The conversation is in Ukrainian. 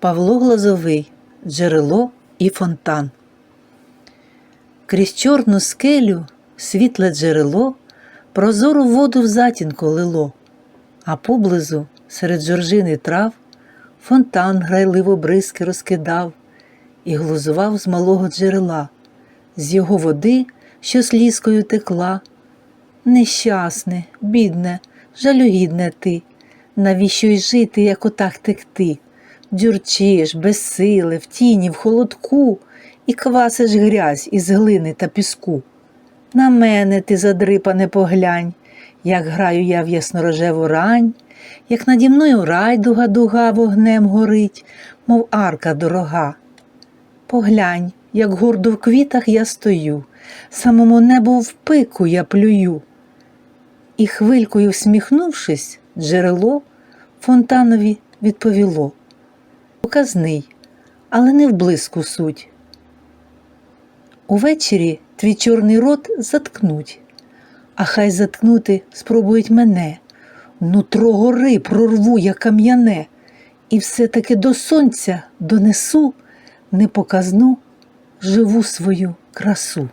Павло Глазовий Джерело і фонтан. Крізь чорну скелю світле джерело прозору воду в затінку лило, а поблизу серед жоржини трав фонтан грайливо бризки розкидав і глузував з малого джерела, з його води, що слізкою текла. Нещасне, бідне, жалюгідне ти, навіщо й жити, як отак текти? Дюрчиш, без сили, в тіні, в холодку, і квасиш грязь із глини та піску. На мене ти, задрипане, поглянь, як граю я в яснорожеву рань, як наді мною райдуга дуга вогнем горить, мов арка дорога. Поглянь, як гордо в квітах я стою, самому небу в пику я плюю. І хвилькою всміхнувшись, джерело фонтанові відповіло. Показний, але не в блиску суть. Увечері твій чорний рот заткнуть, а хай заткнути спробують мене. Нутро гори прорву я кам'яне, і все-таки до сонця донесу непоказну живу свою красу.